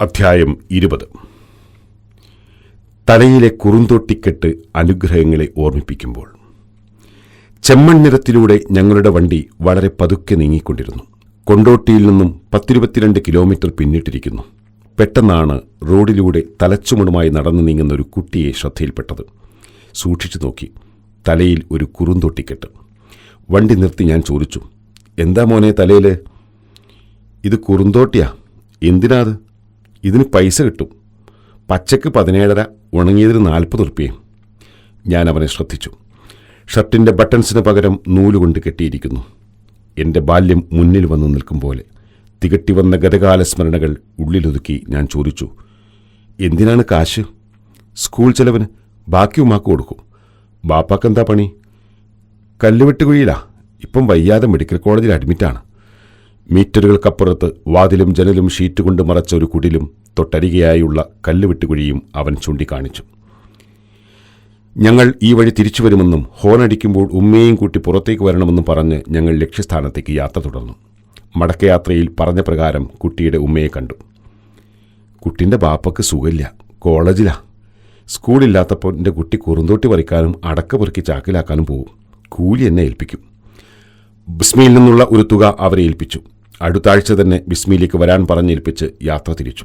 അധ്യായം ഇരുപത്. തലയിലെ കുറുന്തോട്ടിക്കെട്ട് അനുഗ്രഹങ്ങളെ ഓർമ്മിപ്പിക്കുമ്പോൾ ചെമ്മൺ നിരത്തിലൂടെ ഞങ്ങളുടെ വണ്ടി വളരെ പതുക്കെ നീങ്ങിക്കൊണ്ടിരുന്നു. കൊണ്ടോട്ടിയിൽ നിന്നും പത്തിരുപത്തിരണ്ട് കിലോമീറ്റർ പിന്നിട്ടിരിക്കുന്നു. പെട്ടെന്നാണ് റോഡിലൂടെ തലച്ചുമടുമായി നടന്നു നീങ്ങുന്ന ഒരു കുട്ടിയെ ശ്രദ്ധയിൽപ്പെട്ടത്. സൂക്ഷിച്ചു നോക്കി. തലയിൽ ഒരു കുറുന്തോട്ടിക്കെട്ട്. വണ്ടി നിർത്തി ഞാൻ ചോദിച്ചു എന്താ മോനെ തലയിൽ ഇത് കുറുന്തോട്ടിയാ? എന്തിനാ അത്? ഇതിന് പൈസ കിട്ടും. പച്ചക്ക് പതിനേഴര ഉണങ്ങിയതിന് നാൽപ്പത് ഉറുപ്പ്യയും. ഞാൻ അവനെ ശ്രദ്ധിച്ചു. ഷർട്ടിന്റെ ബട്ടൺസിന് പകരം നൂലുകൊണ്ട് കെട്ടിയിരിക്കുന്നു. എന്റെ ബാല്യം മുന്നിൽ വന്നു നിൽക്കും പോലെ തികട്ടി വന്ന ഗതകാല സ്മരണകൾ ഉള്ളിലൊതുക്കി ഞാൻ ചോദിച്ചു എന്തിനാണ് കാശ്? സ്കൂൾ ചെലവിന് ബാക്കി ഉമ്മാക്ക് കൊടുക്കും. ബാപ്പാക്കെന്താ പണി? കല്ലുവെട്ടുകുഴിയിലാ ഇപ്പം വയ്യാതെ മെഡിക്കൽ കോളേജിൽ അഡ്മിറ്റാണ്. മീറ്ററുകൾക്കപ്പുറത്ത് വാതിലും ജനലും ഷീറ്റ് കൊണ്ട് മറച്ച ഒരു കുടിലും തൊട്ടരികയായുള്ള കല്ലുവെട്ടുകുഴിയും അവൻ ചൂണ്ടിക്കാണിച്ചു. ഞങ്ങൾ ഈ വഴി തിരിച്ചു വരുമെന്നും ഹോണടിക്കുമ്പോൾ ഉമ്മയെയും കൂട്ടി പുറത്തേക്ക് വരണമെന്നും പറഞ്ഞ് ഞങ്ങൾ ലക്ഷ്യസ്ഥാനത്തേക്ക് യാത്ര തുടർന്നു. മടക്കയാത്രയിൽ പറഞ്ഞ പ്രകാരം കുട്ടിയുടെ ഉമ്മയെ കണ്ടു. കുട്ടിന്റെ ബാപ്പക്ക് സുഖമില്ല കോളേജിലാ. സ്കൂളില്ലാത്തപ്പോൾ എന്റെ കുട്ടി കുറുന്തോട്ടി പറിക്കാനും അടക്ക പെറുക്കി ചാക്കിലാക്കാനും പോവും. കൂലി എന്നെ ഏൽപ്പിക്കും. ബിസ്മിയിൽ നിന്നുള്ള ഒരു തുക അവരെ ഏൽപ്പിച്ചു. അടുത്ത ആഴ്ച തന്നെ ബിസ്മിയിലേക്ക് വരാൻ പറഞ്ഞേൽപ്പിച്ച് യാത്ര തിരിച്ചു.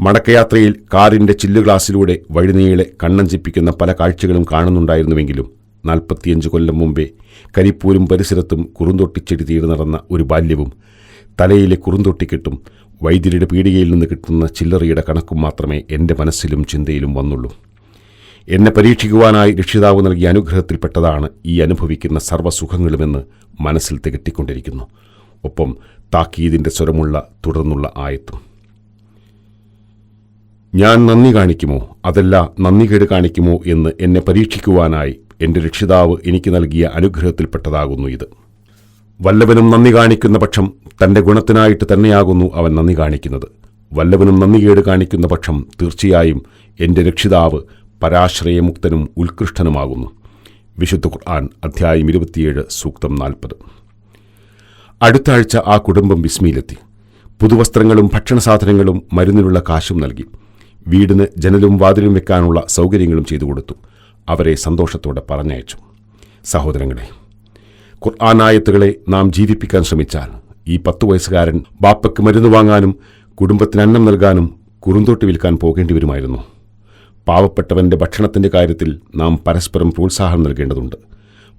മടക്കയാത്രയിൽ കാറിന്റെ ചില്ലു ഗ്ലാസ്സിലൂടെ വഴിനീളെ കണ്ണഞ്ചിപ്പിക്കുന്ന പല കാഴ്ചകളും കാണുന്നുണ്ടായിരുന്നുവെങ്കിലും നാൽപ്പത്തിയഞ്ച് കൊല്ലം മുമ്പേ കരിപ്പൂരും പരിസരത്തും കുറുന്തൊട്ടിച്ചെടി തീട് നടന്ന ഒരു ബാല്യവും തലയിലെ കുറുന്തൊട്ടിക്കെട്ടും വൈദ്യരുടെ പീടികയിൽ നിന്ന് കിട്ടുന്ന ചില്ലറിയുടെ കണക്കും മാത്രമേ എന്റെ മനസ്സിലും ചിന്തയിലും വന്നുള്ളൂ. എന്നെ പരീക്ഷിക്കുവാനായി രക്ഷിതാവ് നൽകിയ അനുഗ്രഹത്തിൽപ്പെട്ടതാണ് ഈ അനുഭവിക്കുന്ന സർവസുഖങ്ങളുമെന്ന് മനസ്സിൽ തികട്ടിക്കൊണ്ടിരിക്കുന്നു. ഒപ്പം താക്കീതിന്റെ സ്വരമുള്ള തുടർന്നുള്ള ആയത്തും. ഞാൻ നന്ദി കാണിക്കുമോ? അതല്ല നന്ദികേട് കാണിക്കുമോ എന്ന് എന്നെ പരീക്ഷിക്കുവാനായി എന്റെ രക്ഷിതാവ് എനിക്ക് നൽകിയ അനുഗ്രഹത്തിൽപ്പെട്ടതാകുന്നു ഇത്. വല്ലവനും നന്ദി കാണിക്കുന്ന പക്ഷം തന്റെ ഗുണത്തിനായിട്ട് തന്നെയാകുന്നു അവൻ നന്ദി കാണിക്കുന്നത്. വല്ലവനും നന്ദികേട് കാണിക്കുന്ന പക്ഷം തീർച്ചയായും എന്റെ രക്ഷിതാവ് പരാശ്രയമുക്തനും ഉത്കൃഷ്ടനുമാകുന്നു. വിശുദ്ധ ഖുർആൻ അധ്യായം ഇരുപത്തിയേഴ് സൂക്തം നാൽപ്പത്. അടുത്ത ആഴ്ച ആ കുടുംബം വിസ്മിയിലെത്തി. പുതുവസ്ത്രങ്ങളും ഭക്ഷണസാധനങ്ങളും മരുന്നിനുള്ള കാശും നൽകി. വീടിന് ജനലും വാതിലും വെക്കാനുള്ള സൗകര്യങ്ങളും ചെയ്തു കൊടുത്തു. അവരെ സന്തോഷത്തോടെ പറഞ്ഞയച്ചു. സഹോദരങ്ങളെ ഖുർആാനായത്തുകളെ നാം ജീവിപ്പിക്കാൻ ശ്രമിച്ചാൽ ഈ പത്തു വയസ്സുകാരൻ ബാപ്പയ്ക്ക് മരുന്ന് വാങ്ങാനും കുടുംബത്തിന് അന്നം നൽകാനും കുറുന്തോട്ടി വിൽക്കാൻ പോകേണ്ടി വരുമായിരുന്നു. പാവപ്പെട്ടവന്റെ ഭക്ഷണത്തിന്റെ കാര്യത്തിൽ നാം പരസ്പരം പ്രോത്സാഹനം നൽകേണ്ടതുണ്ട്.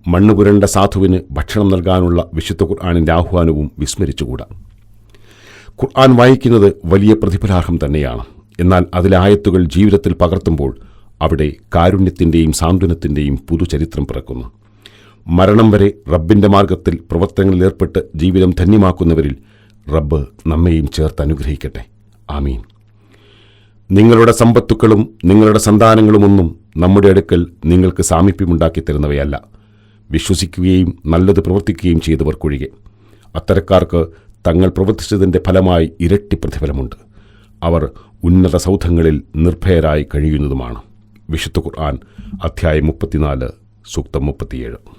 മണ്ണ് പുരണ്ട സാധുവിന് ഭക്ഷണം നൽകാനുള്ള വിശുദ്ധ ഖുർആാനിന്റെ ആഹ്വാനവും വിസ്മരിച്ചുകൂടാ. ഖുർആൻ വായിക്കുന്നത് വലിയ പ്രതിഫലാർഹം തന്നെയാണ്. എന്നാൽ അതിലെ ആയത്തുകൾ ജീവിതത്തിൽ പകർത്തുമ്പോൾ അവിടെ കാരുണ്യത്തിന്റെയും സാന്ത്വനത്തിന്റെയും പുതുചരിത്രം പിറക്കുന്നു. മരണം വരെ റബ്ബിന്റെ മാർഗത്തിൽ പ്രവർത്തനങ്ങളിലേർപ്പെട്ട് ജീവിതം ധന്യമാക്കുന്നവരിൽ റബ്ബ് നമ്മെയും ചേർത്ത് അനുഗ്രഹിക്കട്ടെ. ആമീൻ. നിങ്ങളുടെ സമ്പത്തുക്കളും നിങ്ങളുടെ സന്താനങ്ങളുമൊന്നും നമ്മുടെ അടുക്കൽ നിങ്ങൾക്ക് സാമീപ്യമുണ്ടാക്കി തരുന്നവയല്ല. വിശ്വസിക്കുകയും നല്ലത് പ്രവർത്തിക്കുകയും ചെയ്തവർക്കൊഴികെ അത്തരക്കാർക്ക് തങ്ങൾ പ്രവർത്തിച്ചതിന്റെ ഫലമായി ഇരട്ടി പ്രതിഫലമുണ്ട്. അവർ ഉന്നത സൗധങ്ങളിൽ നിർഭയരായി കഴിയുന്നതുമാണ്. വിശുദ്ധ ഖുർആൻ അധ്യായം മുപ്പത്തിനാല് സൂക്തം മുപ്പത്തിയേഴ്.